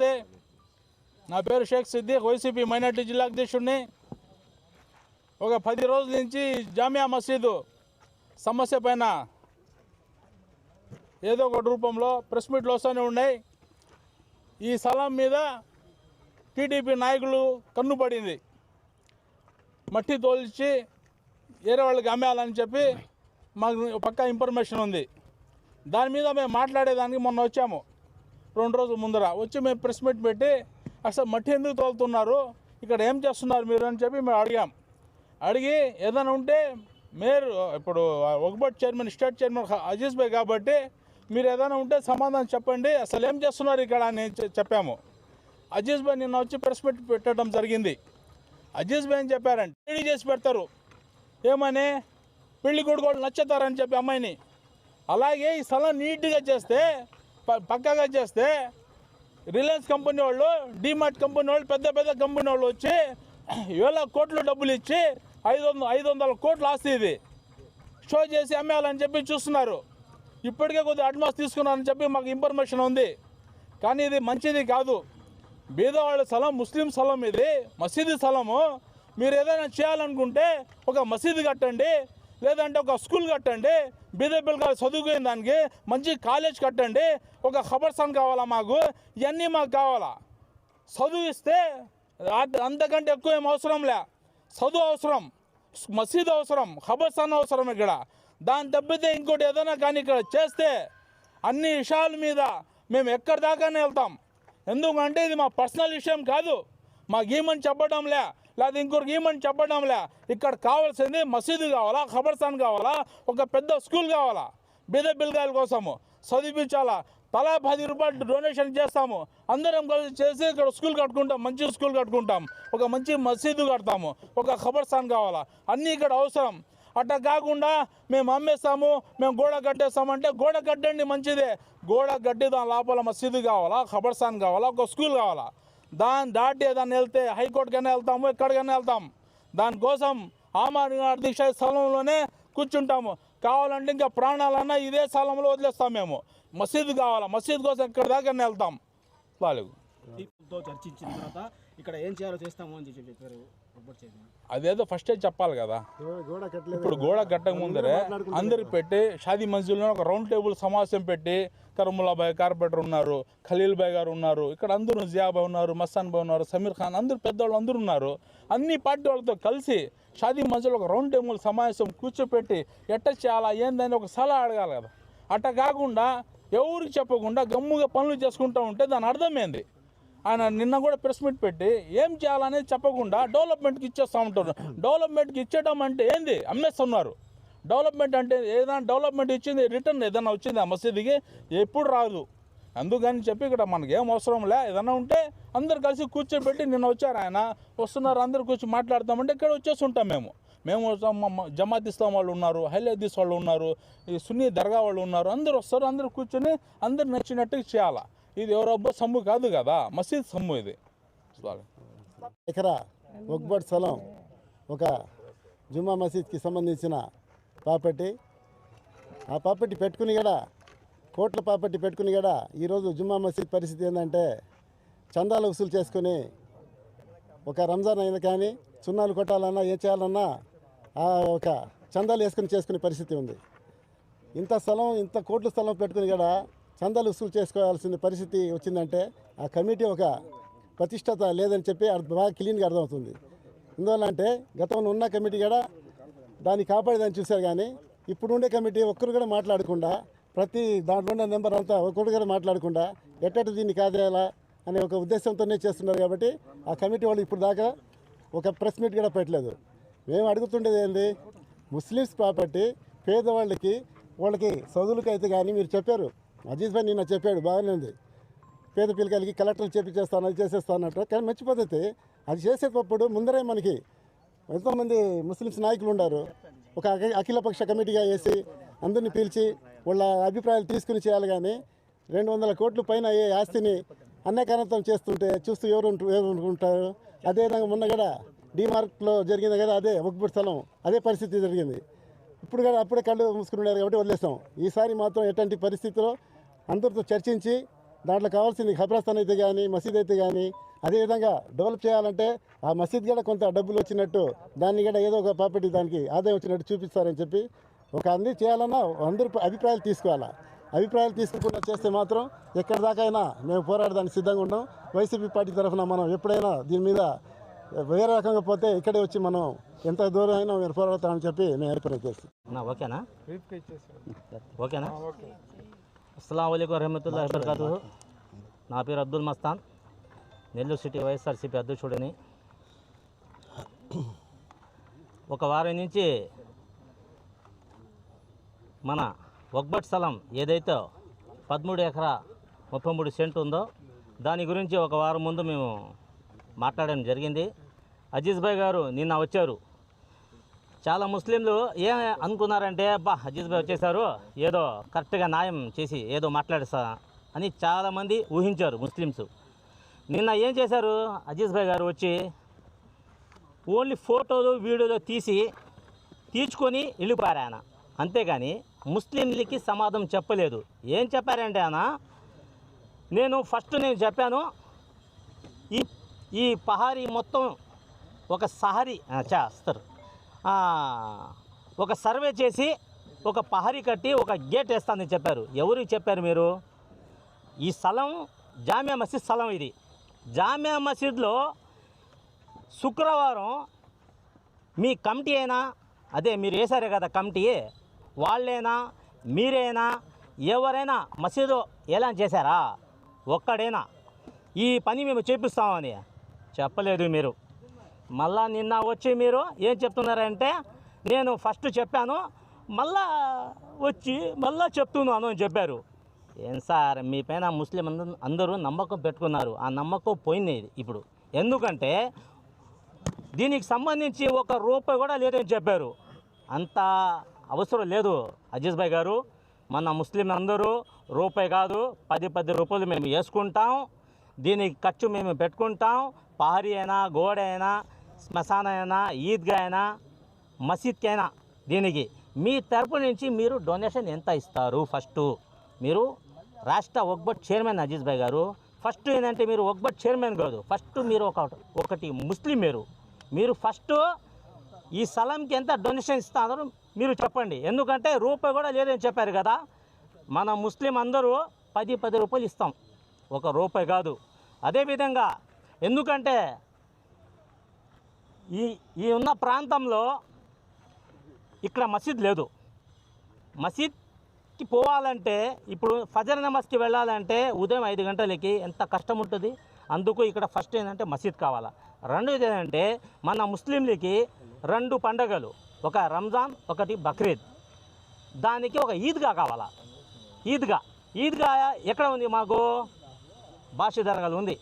నమస్తే. నా పేరు షేక్ సిద్దిక్ వైసీపీ మైనార్టీ జిల్లా అధ్యక్షుడిని. ఒక పది రోజుల నుంచి జామియా మసీదు సమస్య పైన ఏదో ఒకటి రూపంలో ప్రెస్ మీట్లు వస్తూనే ఉన్నాయి. ఈ స్థలం మీద టీడీపీ నాయకులు కన్నుపడింది మట్టి తోల్చి వేరే వాళ్ళకి అమ్మేయాలని చెప్పి మాకు పక్కా ఇన్ఫర్మేషన్ ఉంది. దాని మీద మేము మాట్లాడేదానికి మొన్న వచ్చాము. రెండు రోజుల ముందర వచ్చి మేము ప్రెస్ మీట్ పెట్టి అసలు మట్టి ఎందుకు తోలుతున్నారు? ఇక్కడ ఏం చేస్తున్నారు మీరు అని చెప్పి మేము అడిగాం. అడిగి ఏదైనా ఉంటే మీరు ఇప్పుడు ఒకబట్ chairman state chairman Aziz bhai కాబట్టి మీరు ఏదైనా ఉంటే సమాధానం చెప్పండి. అసలు ఏం చేస్తున్నారు ఇక్కడ అని చెప్పాము. అజీజ్ భాయ్ నిన్న వచ్చి ప్రెస్ మీట్ పెట్టడం జరిగింది. అజీజ్ భాయ్ అని చెప్పారంటే రెడీ చేసి పెడతారు. ఏమని? పెళ్ళి కొడుకోళ్ళు నచ్చుతారని చెప్పి అమ్మాయిని. అలాగే ఈ స్థలం నీట్గా చేస్తే పక్కాగా చేస్తే రిలయన్స్ కంపెనీ వాళ్ళు డిమార్ట్ కంపెనీ వాళ్ళు పెద్ద పెద్ద కంపెనీ వాళ్ళు వచ్చి వేల కోట్లు డబ్బులు ఇచ్చి ఐదు వందల ఐదు వందల కోట్లు ఆస్తి ఇది. షో చేసి అమ్మేయాలని చెప్పి చూస్తున్నారు. ఇప్పటికే కొద్దిగా అడ్వాన్స్ తీసుకున్నానని చెప్పి మాకు ఇన్ఫర్మేషన్ ఉంది. కానీ ఇది మంచిది కాదు. బీదవాళ్ళ స్థలం ముస్లిం స్థలం ఇది మసీదు స్థలము. మీరు ఏదైనా చేయాలనుకుంటే ఒక మసీదు కట్టండి లేదంటే ఒక స్కూల్ కట్టండి బీద పిల్లగా చదువుకునే దానికి మంచి కాలేజ్ కట్టండి ఒక ఖబర్సాన్ కావాలా మాకు? ఇవన్నీ మాకు కావాలా? చదువు ఇస్తే అంతకంటే ఎక్కువ ఏం అవసరం లే. చదువు అవసరం మసీదు అవసరం ఖబర్సాన్ అవసరం ఇక్కడ. దాని తప్పితే ఇంకోటి ఏదైనా కానీ ఇక్కడ చేస్తే అన్ని విషయాల మీద మేము ఎక్కడి దాకానే వెళ్తాం. ఎందుకంటే ఇది మా పర్సనల్ విషయం కాదు. మాకు చెప్పడం లే. లేదా ఇంకొకరికి ఏమని చెప్పడంలే. ఇక్కడ కావాల్సింది మసీదు కావాలా ఖబర్స్థాన్ కావాలా ఒక పెద్ద స్కూల్ కావాలా? బీద పిల్లకాయల కోసము చదివించాలా? తలా పది రూపాయలు డొనేషన్ చేస్తాము. అందరం కలిసి చేసి ఇక్కడ స్కూల్ కట్టుకుంటాం మంచి స్కూల్ కట్టుకుంటాం. ఒక మంచి మసీదు కడతాము ఒక ఖబర్స్థాన్ కావాలా? అన్నీ ఇక్కడ అవసరం. అట్లా కాకుండా మేము అమ్మేస్తాము మేము గోడ కట్టేస్తామంటే గోడ కట్టండి మంచిదే. గోడ కట్టి దాని లోపల మసీదు కావాలా ఖబర్స్థాన్ కావాలా ఒక స్కూల్ కావాలా? దాన్ని దాటి దాన్ని వెళ్తే హైకోర్టుకైనా వెళ్తాము ఎక్కడికైనా వెళ్తాం. దానికోసం ఆమార్ దీక్ష స్థలంలోనే కూర్చుంటాము. కావాలంటే ఇంకా ప్రాణాలన్నా ఇదే స్థలంలో వదిలేస్తాం మేము. మసీదు కావాలా? మసీదు కోసం ఎక్కడి దాకా వెళ్తాం. వాళ్ళకు చర్చించిన తర్వాత ఇక్కడ ఏం చేయాలో చేస్తాము అని చెప్పి చెప్పారు అదేదో ఫస్టే చెప్పాలి కదా. ఇప్పుడు గోడ కట్టక ముందరే అందరు పెట్టి షాదీ మస్జిద్లో ఒక రౌండ్ టేబుల్ సమావేశం పెట్టి కరముల్లా బాయ్ కార్పొరేటర్ ఉన్నారు ఖలీల్ బాయ్ గారు ఉన్నారు ఇక్కడ అందరూ జియాబాయ్ ఉన్నారు మస్తాన్ బాయ్ ఉన్నారు సమీర్ ఖాన్ అందరూ పెద్దవాళ్ళు అందరూ ఉన్నారు. అన్ని పార్టీ వాళ్ళతో కలిసి షాదీ మధ్యలో ఒక రౌండ్ టేబుల్ సమావేశం కూర్చోపెట్టి ఎట్ట చేయాలా ఏందని ఒక సలహా అడగాలి కదా. అట్ట కాకుండా ఎవరికి చెప్పకుండా గమ్ముగా పనులు చేసుకుంటూ ఉంటే దాని అర్థమైంది ఆయన నిన్న కూడా ప్రెస్ మీట్ పెట్టి ఏం చేయాలనేది చెప్పకుండా డెవలప్మెంట్కి ఇచ్చేస్తూ ఉంటారు డెవలప్మెంట్కి ఇచ్చేయడం అంటే ఏంది? అమ్మేస్తున్నారు. డెవలప్మెంట్ అంటే ఏదైనా డెవలప్మెంట్ ఇచ్చింది రిటర్న్ ఏదైనా వచ్చింది ఆ మసీదుకి ఎప్పుడు రాదు. అందుకని చెప్పి ఇక్కడ మనకి ఏం అవసరం లే. ఏదైనా ఉంటే అందరు కలిసి కూర్చోబెట్టి నిన్న వచ్చారు ఆయన. వస్తున్నారు అందరు కూర్చొని మాట్లాడతామంటే ఇక్కడ వచ్చేసి ఉంటాం మేము. మేము వస్తాం, జమాత్ ఇస్లాం వాళ్ళు ఉన్నారు హైలదీస్ వాళ్ళు ఉన్నారు ఈ సున్నీ దర్గా వాళ్ళు ఉన్నారు. అందరు వస్తారు అందరు కూర్చొని అందరు నచ్చినట్టు చేయాలా. ఇది ఎవరబ్బో సమ్ము కాదు కదా మసీద్ సమ్ము ఇది. ఎకరా ఒక్బట్ స్థలం ఒక జుమ్మా మసీద్కి సంబంధించిన ప్రాపర్టీ ఆ ప్రాపర్టీ పెట్టుకుని కూడా కోట్ల ప్రాపర్టీ పెట్టుకుని కూడా ఈరోజు జుమ్మా మసీద్ పరిస్థితి ఏంటంటే చందాలు వసూలు చేసుకుని ఒక రంజాన్ అయినా కానీ సున్నాలు కొట్టాలన్నా ఏ చేయాలన్నా ఆ ఒక చందాలు వేసుకుని చేసుకునే పరిస్థితి ఉంది. ఇంత స్థలం ఇంత కోట్ల స్థలం పెట్టుకుని కూడా చందాలు వసూలు చేసుకోవాల్సిన పరిస్థితి వచ్చిందంటే ఆ కమిటీ ఒక ప్రతిష్టత లేదని చెప్పి బాగా క్లీన్గా అర్థమవుతుంది. ఎందువల్ల అంటే గతంలో ఉన్న కమిటీ కూడా దాన్ని కాపాడేదని చూశారు కానీ ఇప్పుడు ఉండే కమిటీ ఒక్కరు కూడా మాట్లాడకుండా ప్రతి దాంట్లో ఉన్న నెంబర్ అంతా ఒక్కరు కూడా మాట్లాడకుండా ఎట్టటి దీన్ని కాదేయాలా అనే ఒక ఉద్దేశంతోనే చేస్తున్నారు కాబట్టి ఆ కమిటీ వాళ్ళు ఇప్పుడు దాకా ఒక ప్రెస్ మీట్ కూడా పెట్టలేదు. మేము అడుగుతుండేది ఏంది? ముస్లిమ్స్ ప్రాపర్టీ పేదవాళ్ళకి వాళ్ళకి చదువులకి అయితే కానీ మీరు చెప్పారు. అజీజ్ భాయ్ నిన్న చెప్పాడు బాగానే ఉంది. పేద పిల్లకాయలకి కలెక్టర్లు చేపించేస్తాను అది చేసేస్తాను అంటారు. కానీ మంచి పద్ధతి. అది చేసేటప్పుడు ముందరే మనకి ఎంతోమంది ముస్లిమ్స్ నాయకులు ఉన్నారు ఒక అఖి- అఖిలపక్ష కమిటీగా వేసి అందరిని పిలిచి వాళ్ళ అభిప్రాయాలు తీసుకుని చేయాలి కానీ రెండు వందల కోట్ల పైన అయ్యే ఆస్తిని అన్యకారణతం చేస్తుంటే చూస్తూ ఎవరు ఎవరు ఉంటారు అదేవిధంగా మొన్న కూడా డిమార్క్లో జరిగింది కదా అదే ఒక్కబడి స్థలం అదే పరిస్థితి జరిగింది. ఇప్పుడు కూడా అప్పుడే కళ్ళు మూసుకుని ఉన్నారు కాబట్టి వదిలేస్తాం ఈసారి మాత్రం ఎటువంటి పరిస్థితిలో అందరితో చర్చించి దాంట్లో కావాల్సింది ఖబ్రస్థాన్ అయితే కానీ మసీద్ అయితే కానీ అదేవిధంగా డెవలప్ చేయాలంటే ఆ మసీద్ కూడా కొంత డబ్బులు వచ్చినట్టు దాన్ని కూడా ఏదో ఒక ప్రాపర్టీ దానికి ఆదాయం వచ్చినట్టు చూపిస్తారని చెప్పి ఒక అన్ని చేయాలన్నా అందరూ అభిప్రాయాలు తీసుకోవాలా. అభిప్రాయాలు తీసుకోకుండా చేస్తే మాత్రం ఎక్కడి దాకా అయినా మేము పోరాడడానికి సిద్ధంగా ఉన్నాం వైసీపీ పార్టీ తరఫున మనం ఎప్పుడైనా దీని మీద వేరే రకంగా పోతే ఇక్కడే వచ్చి మనం ఎంత దూరం అయినా మేము పోరాడతామని చెప్పి మేము ఏర్పాటు చేస్తాం నా ఓకేనా? ఓకేనా? అస్సలం వబర్కాతు నా పేరు అబ్దుల్ మస్తాన్. నెల్లూరు సిటీ వైఎస్ఆర్సీపీ అధ్యక్షుడిని. ఒక వారం నుంచి మన ఒక్బట్ స్థలం ఏదైతే పదమూడు ఎకరా ముప్పై మూడు సెంట్ ఉందో దాని గురించి ఒక వారం ముందు మేము మాట్లాడడం జరిగింది. అజీజ్ భాయ్ గారు నిన్న వచ్చారు. చాలా ముస్లింలు ఏం అనుకున్నారంటే అబ్బా అజీజ్ భాయ్ వచ్చేసారు ఏదో కరెక్ట్గా న్యాయం చేసి ఏదో మాట్లాడేస్తా అని చాలామంది ఊహించారు ముస్లిమ్స్. నిన్న ఏం చేశారు? అజీజ్ భాయ్ గారు వచ్చి ఓన్లీ ఫోటోలు వీడియోలు తీసి తీర్చుకొని వెళ్ళిపోయారు ఆయన. అంతేగాని ముస్లింలకి సమాధానం చెప్పలేదు. ఏం చెప్పారంటే ఆయన నేను ఫస్ట్ నేను చెప్పాను ఈ ఈ పహారీ మొత్తం ఒక సహరీ చేస్తారు ఒక సర్వే చేసి ఒక పహరీ కట్టి ఒక గేట్ వేస్తానని చెప్పారు. ఎవరికి చెప్పారు మీరు? ఈ స్థలం జామియా మసీద్ స్థలం ఇది. జామియా మసీద్లో శుక్రవారం మీ కమిటీ అయినా అదే మీరు వేశారే కదా కమిటీ వాళ్ళైనా మీరేనా ఎవరైనా మసీదు ఎలా చేశారా? ఒక్కడైనా. ఈ పని మేము చేపిస్తామని. చెప్పలేదు మీరు. మళ్ళా నిన్న వచ్చి మీరు ఏం చెప్తున్నారంటే నేను ఫస్ట్ చెప్పాను మళ్ళా వచ్చి మళ్ళా చెప్తున్నాను అని చెప్పారు. ఏం సార్ మీ పైన ముస్లిం అందరూ అందరూ నమ్మకం పెట్టుకున్నారు. ఆ నమ్మకం పోయింది ఇప్పుడు. ఎందుకంటే దీనికి సంబంధించి ఒక రూపాయి కూడా లేదని చెప్పారు. అంత అవసరం లేదు అజీజ్ భాయ్ గారు. మన ముస్లిం అందరూ రూపాయి కాదు పది పది రూపాయలు మేము వేసుకుంటాం. దీనికి ఖర్చు మేము పెట్టుకుంటాం. పహరీ అయినా గోడ అయినా శ్మశాన అయినా ఈద్గా అయినా మసీద్కి అయినా దీనికి. మీ తరపు నుంచి మీరు డొనేషన్ ఎంత ఇస్తారు ఫస్ట్? మీరు రాష్ట్ర ఒక్బట్ చైర్మన్ అజీజ్ భాయ్ గారు ఫస్ట్ ఏంటంటే మీరు ఒక్బట్ చైర్మన్ కాదు ఫస్ట్ మీరు ఒక ఒకటి ముస్లిం మీరు. మీరు ఫస్ట్ ఈ స్థలంకి ఎంత డొనేషన్ ఇస్తారో మీరు చెప్పండి. ఎందుకంటే రూపాయి కూడా లేదని చెప్పారు కదా. మన ముస్లిం అందరూ పది పది రూపాయలు ఇస్తాం. ఒక రూపాయి కాదు. అదేవిధంగా ఎందుకంటే ఈ ఈ ఉన్న ప్రాంతంలో ఇక్కడ మసీద్ లేదు. మసీద్ మసీద్కి పోవాలంటే ఇప్పుడు ఫజర్ నమాజ్కి వెళ్ళాలంటే ఉదయం ఐదు గంటలకి ఎంత కష్టం ఉంటుంది? అందుకు ఇక్కడ ఫస్ట్ ఏంటంటే మసీద్ కావాలా. రెండోది ఏంటంటే మన ముస్లింలకి రెండు పండగలు ఒక రంజాన్ ఒకటి బక్రీద్. దానికి ఒక ఈద్గా కావాలా. ఈద్గా. ఈద్గా ఎక్కడ ఉంది మాకు? భాష ఉంది.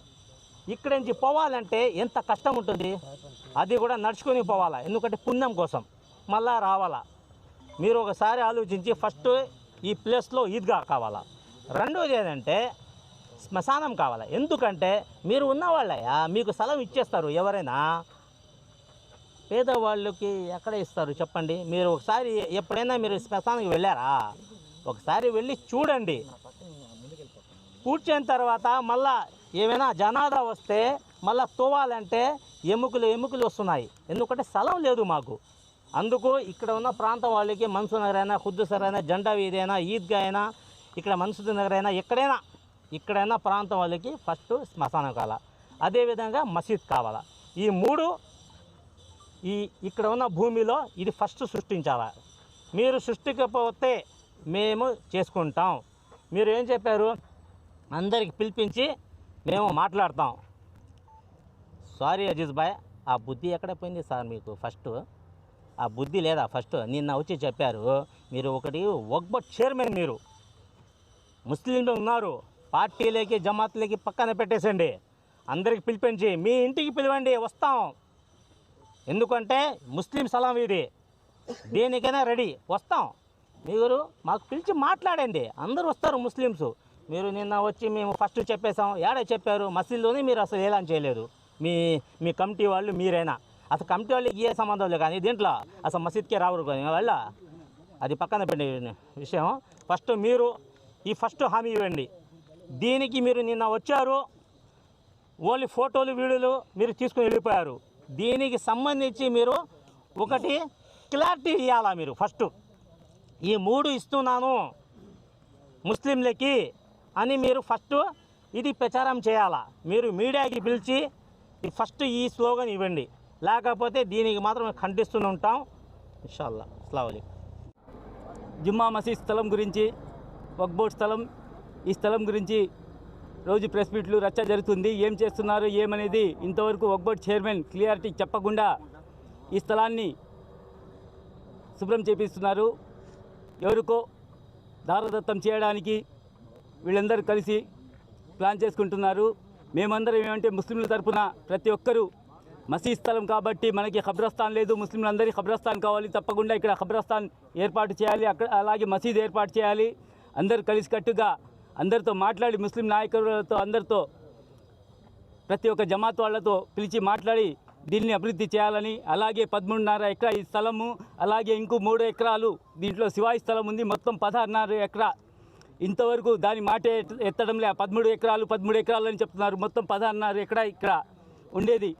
ఇక్కడ నుంచి పోవాలంటే ఎంత కష్టం ఉంటుంది? అది కూడా నడుచుకొని పోవాలా. ఎందుకంటే పుణ్యం కోసం. మళ్ళా రావాలా. మీరు ఒకసారి ఆలోచించి ఫస్ట్ ఈ ప్లేస్లో ఈద్గా కావాలా? రెండోది ఏంటంటే శ్మశానం కావాలా? ఎందుకంటే మీరు ఉన్నవాళ్ళయ్యా మీకు స్థలం ఇచ్చేస్తారు ఎవరైనా. పేదవాళ్ళకి ఎక్కడ ఇస్తారు చెప్పండి? మీరు ఒకసారి ఎప్పుడైనా మీరు శ్మశానానికి వెళ్ళారా? ఒకసారి వెళ్ళి చూడండి. కూర్చొని తర్వాత మళ్ళా ఏమైనా జనాదా వస్తే మళ్ళా తోవాలంటే ఎముకలు ఎముకలు వస్తున్నాయి. ఎందుకంటే స్థలం లేదు మాకు. అందుకు ఇక్కడ ఉన్న ప్రాంతం వాళ్ళకి మన్సూర్ నగర్ అయినా ఖుద్దుసర్ అయినా జెండా వీధి అయినా ఈద్గా అయినా ఇక్కడ మన్సూర్ నగర్ అయినా ఎక్కడైనా ఇక్కడైనా ప్రాంతం వాళ్ళకి ఫస్ట్ శ్మశానం కావాలా. అదేవిధంగా మసీద్ కావాలా. ఈ మూడు ఈ ఇక్కడ ఉన్న భూమిలో ఇది ఫస్ట్ సృష్టించాలా. మీరు సృష్టికపోతే మేము చేసుకుంటాం. మీరు ఏం చెప్పారు? అందరికి పిలిపించి మేము మాట్లాడతాం. సారీ అజీజ్ బాయ్ ఆ బుద్ధి ఎక్కడ పోయింది సార్ మీకు ఫస్ట్? ఆ బుద్ధి లేదా? ఫస్ట్ నిన్న వచ్చి చెప్పారు మీరు ఒకటి ఒక్బట్ చైర్మన్ మీరు. ముస్లింలు ఉన్నారు పార్టీలకి జమాత్లకి పక్కన పెట్టేసండి. అందరికి పిలిపించి మీ ఇంటికి పిలవండి వస్తాం. ఎందుకంటే ముస్లిం సలాం ఇది. దేనికైనా రెడీ వస్తాం. మీరు మాకు పిలిచి మాట్లాడండి. అందరూ వస్తారు ముస్లిమ్స్. మీరు నిన్న వచ్చి మేము ఫస్ట్ చెప్పేసాం ఏడ చెప్పారు? మసీదులోనే మీరు అసలు ఏలాం చేయలేదు. మీ మీ కమిటీ వాళ్ళు మీరైనా. అసలు కమిటీ వాళ్ళకి ఏ సంబంధం లేదు కానీ దీంట్లో అసలు మసీద్కే రావరు కానీ వాళ్ళ? అది పక్కన పెట్టే విషయం ఫస్ట్ మీరు ఈ ఫస్ట్ హామీ ఇవ్వండి. దీనికి మీరు నిన్న వచ్చారు ఓన్లీ ఫోటోలు వీడియోలు మీరు తీసుకుని వెళ్ళిపోయారు. దీనికి సంబంధించి మీరు ఒకటి క్లారిటీ ఇవ్వాలా మీరు ఫస్ట్? ఈ మూడు ఇస్తున్నాను ముస్లింలకి అని మీరు ఫస్ట్ ఇది ప్రచారం చేయాలా? మీరు మీడియాకి పిలిచి ఈ ఫస్ట్ ఈ స్లోగన్ ఇవ్వండి. లేకపోతే దీనికి మాత్రం ఖండిస్తూనే ఉంటాం. ఇన్షాల్లా. అస్లాం జుమ్మా మసీద్ స్థలం గురించి వక్బోర్డ్ స్థలం ఈ స్థలం గురించి రోజు ప్రెస్ మీట్లు రచ్చ జరుగుతుంది. ఏం చేస్తున్నారు ఏమనేది ఇంతవరకు వక్బోర్డ్ చైర్మన్ క్లియారిటీ చెప్పకుండా ఈ స్థలాన్ని శుభ్రం చేపిస్తున్నారు. ఎవరికో దారదత్తం చేయడానికి వీళ్ళందరూ కలిసి ప్లాన్ చేసుకుంటున్నారు. మేమందరం ఏమంటే ముస్లింల తరపున ప్రతి ఒక్కరూ మసీద్ స్థలం కాబట్టి మనకి ఖబ్రస్థాన్ లేదు. ముస్లింలందరికీ ఖబ్రస్థాన్ కావాలి. తప్పకుండా ఇక్కడ ఖబ్రస్థాన్ ఏర్పాటు చేయాలి. అక్కడ అలాగే మసీద్ ఏర్పాటు చేయాలి. అందరు కలిసికట్టుగా అందరితో మాట్లాడి ముస్లిం నాయకులతో అందరితో ప్రతి ఒక్క జమాత్ వాళ్ళతో పిలిచి మాట్లాడి దీన్ని అభివృద్ధి చేయాలని. అలాగే పదమూడున్నర ఎకరా ఈ స్థలము అలాగే ఇంకో మూడు ఎకరాలు దీంట్లో శివాయి స్థలం ఉంది. మొత్తం పదహారున్నర ఎకరా. ఇంతవరకు దాని మాట ఎత్తడం ఎత్తడంలే పదమూడు ఎకరాలు పదమూడు ఎకరాలు అని చెప్తున్నారు. మొత్తం పదహారున్నర ఎకరా ఇక్కడ ఉండేది.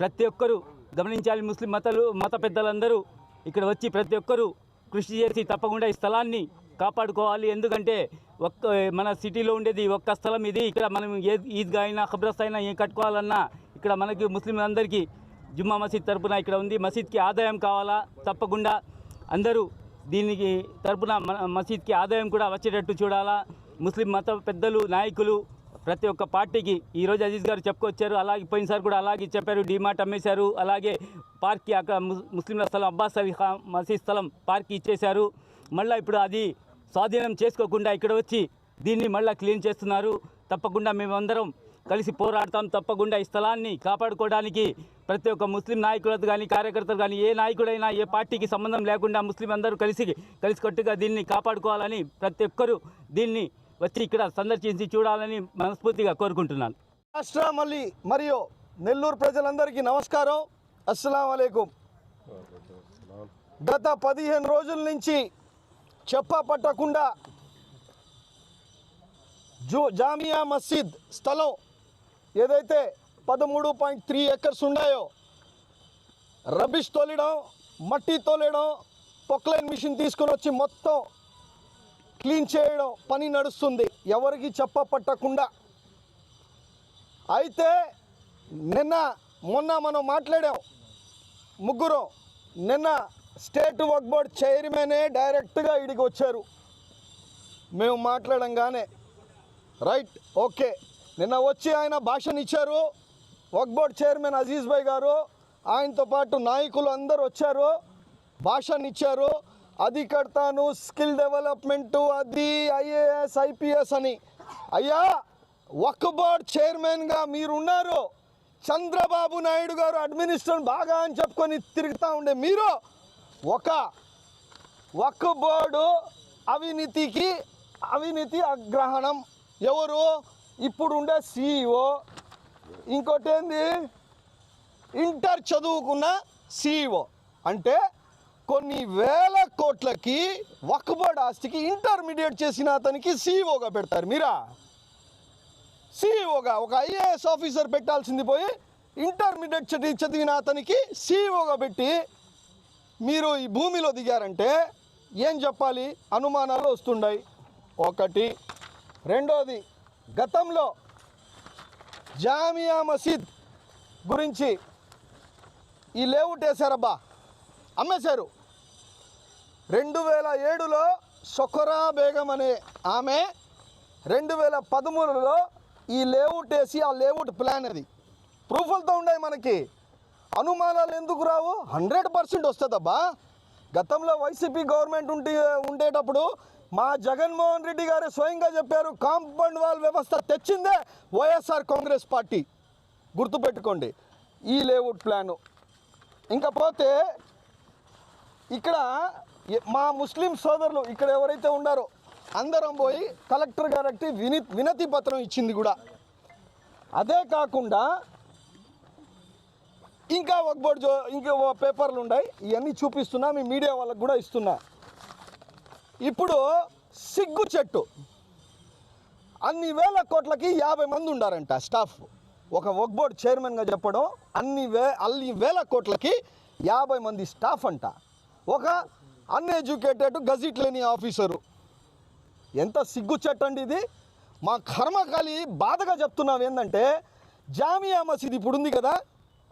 ప్రతి ఒక్కరూ గమనించాలి. ముస్లిం మతలు మత పెద్దలందరూ ఇక్కడ వచ్చి ప్రతి ఒక్కరూ కృషి చేసి తప్పకుండా ఈ స్థలాన్ని కాపాడుకోవాలి. ఎందుకంటే ఒక్క మన సిటీలో ఉండేది ఒక్క స్థలం ఇది. ఇక్కడ మనం ఏ ఈద్గా అయినా ఖబ్రస్తా అయినా ఏం కట్టుకోవాలన్నా ఇక్కడ మనకి ముస్లింలందరికీ జుమ్మా మసీద్ తరపున ఇక్కడ ఉంది. మసీద్కి ఆదాయం కావాలా? తప్పకుండా. అందరూ దీనికి తరపున మన మసీద్కి ఆదాయం కూడా వచ్చేటట్టు చూడాలా. ముస్లిం మత పెద్దలు నాయకులు ప్రతి ఒక్క పార్టీకి ఈరోజు అజీజ్ గారు చెప్పుకొచ్చారు. అలాగే పోయినసారి కూడా అలాగే చెప్పారు. డిమార్ట్ అమ్మేశారు. అలాగే పార్క్కి అక్కడ ముస్లింల స్థలం అబ్బాస్ అలీ ఖా మసీద్ స్థలం పార్క్ ఇచ్చేశారు. మళ్ళీ ఇప్పుడు అది స్వాధీనం చేసుకోకుండా ఇక్కడ వచ్చి దీన్ని మళ్ళీ క్లీన్ చేస్తున్నారు. తప్పకుండా మేమందరం కలిసి పోరాడతాం. తప్పకుండా ఈ స్థలాన్ని కాపాడుకోవడానికి ప్రతి ఒక్క ముస్లిం నాయకులతో కానీ కార్యకర్తలు కానీ ఏ నాయకుడైనా ఏ పార్టీకి సంబంధం లేకుండా ముస్లిం అందరూ కలిసి కలిసికట్టుగా దీన్ని కాపాడుకోవాలని ప్రతి ఒక్కరూ దీన్ని వచ్చి ఇక్కడ సందర్శించి చూడాలని మనస్ఫూర్తిగా కోరుకుంటున్నాను. రాష్ట్ర మళ్ళీ మరియు నెల్లూరు ప్రజలందరికీ నమస్కారం. అస్సలం అయికం గత పదిహేను రోజుల నుంచి చెప్ప పట్టకుండా జూ జామియా మస్జిద్ స్థలం ఏదైతే పదమూడు పాయింట్ త్రీ ఎకర్స్ ఉన్నాయో రబిష్ తోలడం మట్టి తోలడం పొక్లైన్ మిషన్ తీసుకొని వచ్చి మొత్తం క్లీన్ చేయడం పని నడుస్తుంది. ఎవరికి చెప్ప పట్టకుండా అయితే నిన్న మొన్న మనం మాట్లాడాం. ముగ్గురు నిన్న స్టేట్ వర్క్ బోర్డ్ చైర్మనే డైరెక్ట్గా ఇడికి వచ్చారు. మేము మాట్లాడంగానే రైట్ ఓకే. నిన్న వచ్చి ఆయన భాషనిచ్చారు వర్క్ బోర్డ్ చైర్మన్ అజీజ్ భాయ్ గారు ఆయనతో పాటు నాయకులు అందరూ వచ్చారు. భాషనిచ్చారు అది కడతాను స్కిల్ డెవలప్మెంటు అది ఐఏఎస్ ఐపీఎస్ అని. అయ్యా వక్ బోర్డ్ చైర్మన్గా మీరున్నారు. చంద్రబాబు నాయుడు గారు అడ్మినిస్ట్రేషన్ బాగా అని చెప్పుకొని తిరుగుతూ ఉండే మీరు ఒక వక్ బోర్డు అవినీతికి అవినీతి అగ్రహణం. ఎవరు? ఇప్పుడు ఉండే సీఈఓ. ఇంకోటి ఏంది ఇంటర్ చదువుకున్న సీఈఓ. అంటే కొన్ని వేల కోట్లకి వక్బర్డ్ ఆస్తికి ఇంటర్మీడియట్ చేసిన అతనికి సీఈఓగా పెడతారు. మీరా? సీఈఓగా ఒక ఐఏఎస్ ఆఫీసర్ పెట్టాల్సింది పోయి ఇంటర్మీడియట్ చదివి చదివిన అతనికి సీఈఓగా పెట్టి మీరు ఈ భూమిలో దిగారంటే ఏం చెప్పాలి? అనుమానాలు వస్తుండయి. ఒకటి. రెండోది గతంలో జామియా మసీద్ గురించి ఈ లేవుట్ వేశారబ్బా అమ్మేశారు. రెండు వేల ఏడులో సొకరా బేగం అనే ఆమె రెండు వేల పదమూడులో ఈ లేఅవుట్ వేసి ఆ లేఅవుట్ ప్లాన్ అది. ప్రూఫ్లతో ఉన్నాయి మనకి. అనుమానాలు ఎందుకు రావు? Hundred percent వస్తుందబ్బా. గతంలో వైసీపీ గవర్నమెంట్ ఉంటే ఉండేటప్పుడు మా జగన్మోహన్ రెడ్డి గారు స్వయంగా చెప్పారు కాంపౌండ్ వాల్ వ్యవస్థ తెచ్చిందే వైఎస్ఆర్ కాంగ్రెస్ పార్టీ. గుర్తుపెట్టుకోండి ఈ లేఅవుట్ ప్లాను. ఇంకా పోతే ఇక్కడ మా ముస్లిం సోదరులు ఇక్కడ ఎవరైతే ఉన్నారో అందరం పోయి కలెక్టర్ గారికి విని వినతి పత్రం ఇచ్చింది కూడా. అదే కాకుండా ఇంకా ఒక బోర్డు జో ఇంకా ఓ పేపర్లు ఉన్నాయి ఇవన్నీ చూపిస్తున్నా మీ మీడియా వాళ్ళకు కూడా ఇస్తున్నా. ఇప్పుడు సిగ్గు చెట్టు. అన్ని వేల కోట్లకి యాభై మంది ఉండారంట స్టాఫ్. ఒక వర్క్ బోర్డ్ చైర్మన్గా చెప్పడం అన్ని వే అన్ని వేల కోట్లకి యాభై మంది స్టాఫ్ అంట. ఒక అన్ఎడ్యుకేటెడ్ గజిట్ లేని ఆఫీసరు. ఎంత సిగ్గుచెట్టండి ఇది? మా కర్మకాలి బాధగా చెప్తున్నాం ఏంటంటే జామియా మసీద్ ఇప్పుడు ఉంది కదా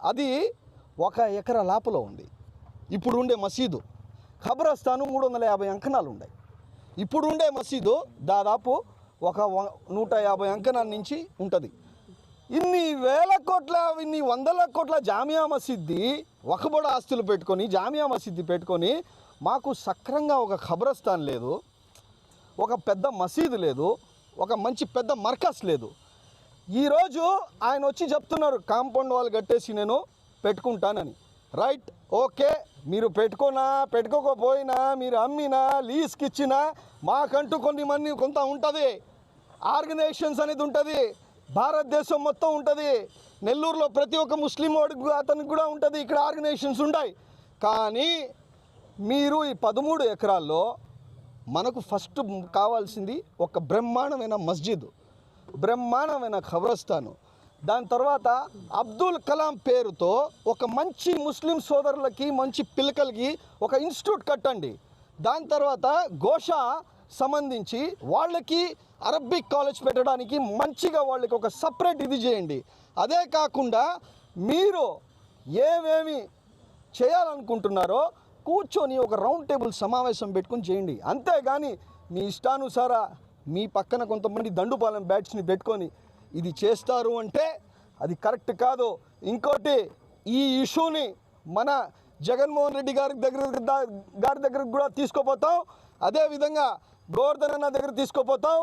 అది ఒక ఎకరా లాపలో ఉంది. ఇప్పుడు ఉండే మసీదు. ఖబరస్థాను మూడు వందల యాభై అంకణాలు ఉన్నాయి ఇప్పుడు ఉండే మసీదు దాదాపు ఒక వ- నూట యాభై అంకణాల నుంచి ఉంటుంది. ఇన్ని వేల కోట్ల ఇన్ని వందల కోట్ల జామియా మసీద్ది ఒకబొడ ఆస్తులు పెట్టుకొని జామియా మసీద్ది పెట్టుకొని మాకు సక్రంగా ఒక ఖబరస్థాన్ లేదు ఒక పెద్ద మసీదు లేదు ఒక మంచి పెద్ద మర్కస్ లేదు. ఈరోజు ఆయన వచ్చి చెప్తున్నారు కాంపౌండ్ వాళ్ళు కట్టేసి నేను పెట్టుకుంటానని. రైట్ ఓకే మీరు పెట్టుకోనా పెట్టుకోకపోయినా మీరు అమ్మినా లీజ్కి ఇచ్చినా మాకంటూ కొన్ని మంది కొంత ఉంటుంది. ఆర్గనైజేషన్స్ అనేది ఉంటుంది భారతదేశం మొత్తం ఉంటుంది నెల్లూరులో ప్రతి ఒక్క ముస్లిం వాడికి అతనికి కూడా ఉంటుంది ఇక్కడ ఆర్గనైజేషన్స్ ఉంటాయి కానీ మీరు ఈ పదమూడు ఎకరాల్లో మనకు ఫస్ట్ కావాల్సింది ఒక బ్రహ్మాండమైన మస్జిద్ బ్రహ్మాండమైన ఖబరస్థాను. దాని తర్వాత అబ్దుల్ కలాం పేరుతో ఒక మంచి ముస్లిం సోదరులకి మంచి పిల్లకలకి ఒక ఇన్స్టిట్యూట్ కట్టండి. దాని తర్వాత ఘోష సంబంధించి వాళ్ళకి అరబిక్ కాలేజ్ పెట్టడానికి మంచిగా వాళ్ళకి ఒక సపరేట్ ఇది చేయండి. అదే కాకుండా మీరు ఏమేమి చేయాలనుకుంటున్నారో కూర్చొని ఒక రౌండ్ టేబుల్ సమావేశం పెట్టుకొని చేయండి. అంతేగాని మీ ఇష్టానుసార మీ పక్కన కొంతమంది దండుపాలెం బ్యాట్స్ని పెట్టుకొని ఇది చేస్తారు అంటే అది కరెక్ట్ కాదు. ఇంకోటి ఈ ఇష్యూని మన జగన్మోహన్ రెడ్డి గారి దగ్గర గారి దగ్గరకు కూడా తీసుకోపోతాం. అదేవిధంగా గోవర్ధన్ అన్న దగ్గర తీసుకోపోతాం.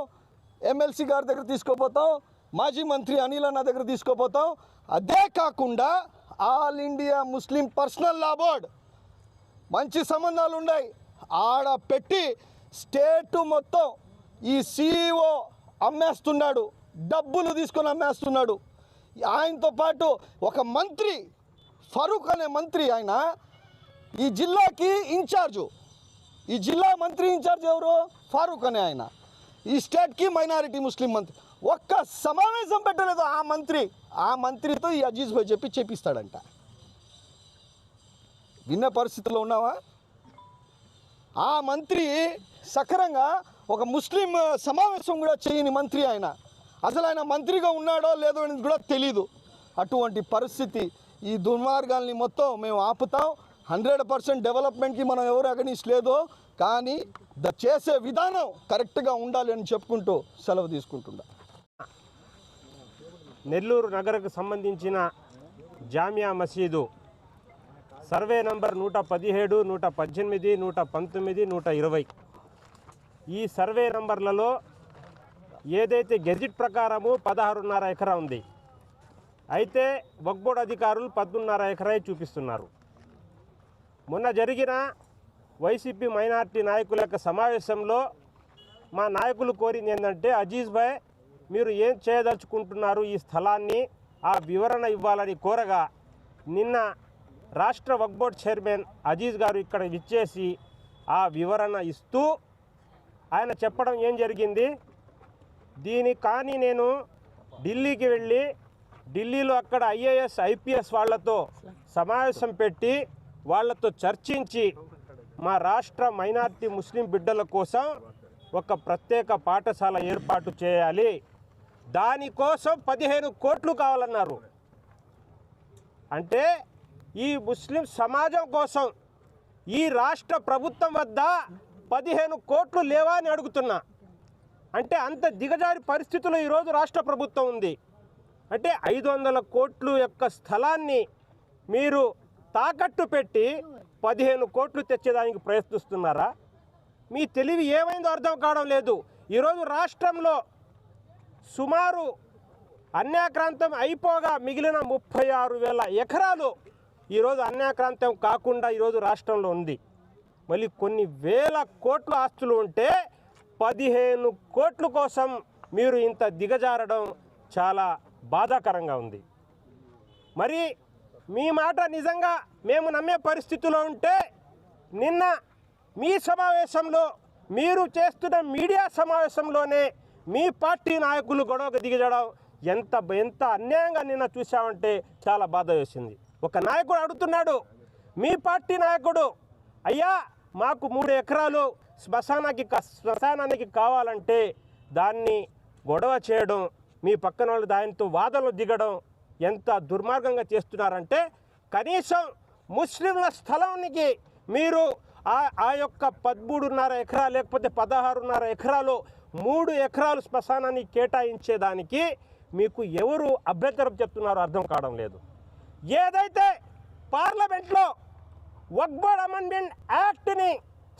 ఎమ్మెల్సీ గారి దగ్గర తీసుకోపోతాం. మాజీ మంత్రి అనిల్ అన్న దగ్గర తీసుకోపోతాం. అదే కాకుండా All India Muslim Personal Law Board మంచి సంబంధాలు ఉన్నాయి ఆడ పెట్టి స్టేటు మొత్తం ఈ సీఈఓ అమ్మేస్తున్నాడు. డబ్బులు తీసుకొని అమ్మేస్తున్నాడు. ఆయనతో పాటు ఒక మంత్రి ఫరూక్ అనే మంత్రి ఆయన ఈ జిల్లాకి ఇన్ఛార్జు. ఈ జిల్లా మంత్రి ఇన్ఛార్జ్ ఎవరు? ఫారూక్ అనే ఆయన. ఈ స్టేట్కి మైనారిటీ ముస్లిం మంత్రి. ఒక్క సమావేశం పెట్టలేదు ఆ మంత్రి. ఆ మంత్రితో ఈ అజీజ్ భాయ్ చెప్పి చేపిస్తాడంట. విన్న పరిస్థితిలో ఉన్నావా? ఆ మంత్రి సక్రంగా ఒక ముస్లిం సమావేశం కూడా చేయని మంత్రి ఆయన. అసలు ఆయన మంత్రిగా ఉన్నాడో లేదో అనేది కూడా తెలీదు. అటువంటి పరిస్థితి ఈ దుర్మార్గాల్ని మొత్తం మేము ఆపుతాం. హండ్రెడ్ పర్సెంట్ డెవలప్మెంట్కి మనం ఎవరు అగనీస్ లేదో కానీ ద చేసే విధానం కరెక్ట్గా ఉండాలి అని చెప్పుకుంటూ సెలవు తీసుకుంటున్నా. నెల్లూరు నగరకు సంబంధించిన జామియా మసీదు సర్వే నంబర్ నూట పదిహేడు నూట పద్దెనిమిది నూట పంతొమ్మిది నూట ఇరవై. ఈ సర్వే నంబర్లలో ఏదైతే గెజిట్ ప్రకారము పదహారున్నర ఎకరా ఉంది అయితే వక్బోర్డ్ అధికారులు పద్దున్నర ఎకరాయి చూపిస్తున్నారు. మొన్న జరిగిన వైసీపీ మైనార్టీ నాయకుల యొక్క సమావేశంలో మా నాయకులు కోరింది ఏంటంటే అజీజ్ భాయ్ మీరు ఏం చేయదలుచుకుంటున్నారు ఈ స్థలాన్ని? ఆ వివరణ ఇవ్వాలని కోరగా నిన్న రాష్ట్ర వక్ బోర్డ్ చైర్మన్ అజీజ్ గారు ఇక్కడ విచ్చేసి ఆ వివరణ ఇస్తూ ఆయన చెప్పడం ఏం జరిగింది? దీని కానీ నేను ఢిల్లీకి వెళ్ళి ఢిల్లీలో అక్కడ ఐఏఎస్ ఐపీఎస్ వాళ్ళతో సమావేశం పెట్టి వాళ్ళతో చర్చించి మా రాష్ట్ర మైనార్టీ ముస్లిం బిడ్డల కోసం ఒక ప్రత్యేక పాఠశాల ఏర్పాటు చేయాలి. దానికోసం పదిహేను కోట్లు కావాలన్నారు. అంటే ఈ ముస్లిం సమాజం కోసం ఈ రాష్ట్ర ప్రభుత్వం వద్ద పదిహేను కోట్లు లేవా అని అడుగుతున్నా. అంటే అంత దిగజారి పరిస్థితుల్లో ఈరోజు రాష్ట్ర ప్రభుత్వం ఉంది. అంటే ఐదు వందల కోట్లు యొక్క స్థలాన్ని మీరు తాకట్టు పెట్టి పదిహేను కోట్లు తెచ్చేదానికి ప్రయత్నిస్తున్నారా? మీ తెలివి ఏమైందో అర్థం కావడం లేదు. ఈరోజు రాష్ట్రంలో సుమారు అన్యాక్రాంతం అయిపోగా మిగిలిన ముప్పై ఆరు వేల ఎకరాలు ఈరోజు అన్యాక్రాంతం కాకుండా ఈరోజు రాష్ట్రంలో ఉంది. మళ్ళీ కొన్ని వేల కోట్ల ఆస్తులు ఉంటే పదిహేను కోట్ల కోసం మీరు ఇంత దిగజారడం చాలా బాధాకరంగా ఉంది. మరి మీ మాట నిజంగా మేము నమ్మే పరిస్థితిలో ఉంటే నిన్న మీ సమావేశంలో మీరు చేస్తున్న మీడియా సమావేశంలోనే మీ పార్టీ నాయకులు గొడవకు దిగజడం ఎంత ఎంత అన్యాయంగా నిన్న చూసామంటే చాలా బాధ వేసింది. ఒక నాయకుడు అడుగుతున్నాడు మీ పార్టీ నాయకుడు అయ్యా మాకు మూడు ఎకరాలు శ్మశానానికి శ్మశానానికి కావాలంటే దాన్ని గొడవ చేయడం మీ పక్కన వాళ్ళు దానితో వాదనలు దిగడం ఎంత దుర్మార్గంగా చేస్తున్నారంటే కనీసం ముస్లింల స్థలానికి మీరు ఆ ఆ యొక్క పదమూడున్నర ఎకరాలు లేకపోతే పదహారున్నర ఎకరాలు మూడు ఎకరాలు శ్మశానాన్ని కేటాయించేదానికి మీకు ఎవరు అభ్యంతరం చెప్తున్నారో అర్థం కావడం లేదు. ఏదైతే పార్లమెంట్లో వక్బోర్డ్ అమెండ్మెంట్ యాక్ట్ని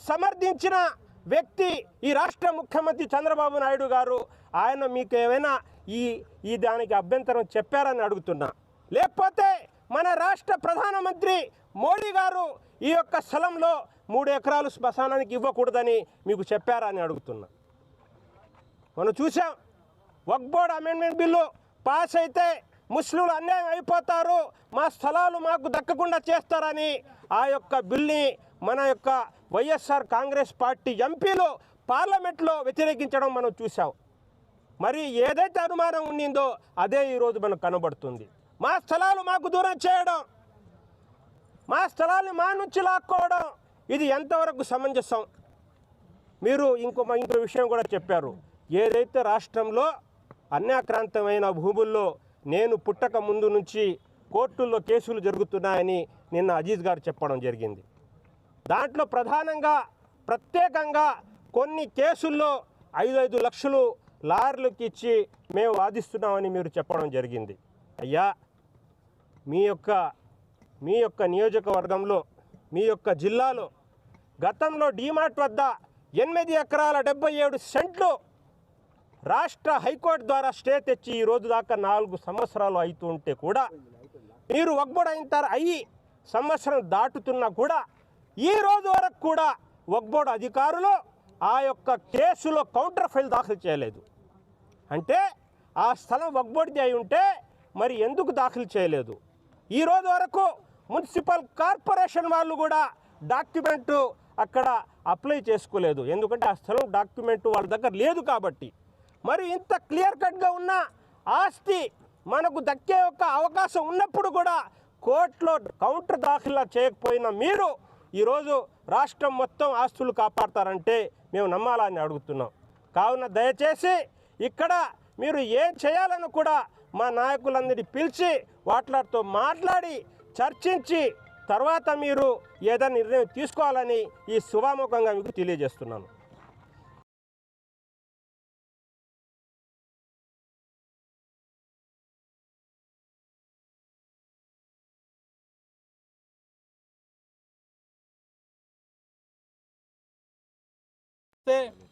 సమర్థించిన వ్యక్తి ఈ రాష్ట్ర ముఖ్యమంత్రి చంద్రబాబు నాయుడు గారు ఆయన మీకు ఏమైనా ఈ ఈ దానికి అభ్యంతరం చెప్పారని అడుగుతున్నా. లేకపోతే మన రాష్ట్ర ప్రధానమంత్రి మోడీ గారు ఈ యొక్క స్థలంలో మూడు ఎకరాలు శ్మశానానికి ఇవ్వకూడదని మీకు చెప్పారా అని అడుగుతున్నా. మనం చూసాం వక్బోర్డ్ అమెండ్మెంట్ బిల్లు పాస్ అయితే ముస్లింలు అన్యాయం అయిపోతారు. మా స్థలాలు మాకు దక్కకుండా చేస్తారని ఆ యొక్క బిల్ని మన యొక్క వైఎస్ఆర్ కాంగ్రెస్ పార్టీ ఎంపీలు పార్లమెంట్లో వ్యతిరేకించడం మనం చూసాం మరి ఏదైతే అనుమానం ఉండిందో అదే ఈరోజు మనకు కనబడుతుంది. మా స్థలాలు మాకు దూరం చేయడం మా స్థలాన్ని మా నుంచి లాక్కోవడం ఇది ఎంతవరకు సమంజసం? మీరు ఇంకో ఇంకో విషయం కూడా చెప్పారు. ఏదైతే రాష్ట్రంలో అన్యాక్రాంతమైన భూముల్లో నేను పుట్టక ముందు నుంచి కోర్టుల్లో కేసులు జరుగుతున్నాయని నిన్న అజీజ్ గారు చెప్పడం జరిగింది. దాంట్లో ప్రధానంగా ప్రత్యేకంగా కొన్ని కేసుల్లో ఐదు ఐదు లక్షలు లాయర్లకు ఇచ్చి మేము వాదిస్తున్నామని మీరు చెప్పడం జరిగింది. అయ్యా మీ యొక్క మీ యొక్క నియోజకవర్గంలో మీ యొక్క జిల్లాలో గతంలో డీమార్ట్ వద్ద ఎనిమిది ఎకరాల డెబ్బై ఏడు సెంట్లు రాష్ట్ర హైకోర్టు ద్వారా స్టే తెచ్చి ఈ రోజు దాకా నాలుగు సంవత్సరాలు అవుతూ ఉంటే కూడా మీరు ఒగ్బోడైన అయిన తర అయ్యి సంవత్సరం దాటుతున్నా కూడా ఈ రోజు వరకు కూడా ఒగ్బోడు అధికారులు ఆ యొక్క కేసులో కౌంటర్ ఫైల్ దాఖలు చేయలేదు. అంటే ఆ స్థలం ఒగ్బోడిది అయి ఉంటే మరి ఎందుకు దాఖలు చేయలేదు? ఈ రోజు వరకు మున్సిపల్ కార్పొరేషన్ వాళ్ళు కూడా డాక్యుమెంటు అక్కడ అప్లై చేసుకోలేదు. ఎందుకంటే ఆ స్థలం డాక్యుమెంట్ వాళ్ళ దగ్గర లేదు కాబట్టి. మరి ఇంత క్లియర్ కట్గా ఉన్న ఆస్తి మనకు దక్కే ఒక అవకాశం ఉన్నప్పుడు కూడా కోర్టులో కౌంటర్ దాఖలా చేయకపోయిన మీరు ఈరోజు రాష్ట్రం మొత్తం ఆస్తులు కాపాడతారంటే మేము నమ్మాలని అడుగుతున్నాం. కావున దయచేసి ఇక్కడ మీరు ఏం చేయాలని కూడా మా నాయకులందరినీ పిలిచి వాటితో మాట్లాడి చర్చించి తర్వాత మీరు ఏదైనా నిర్ణయం తీసుకోవాలని ఈ శుభాముఖంగా మీకు తెలియజేస్తున్నాను. అయితే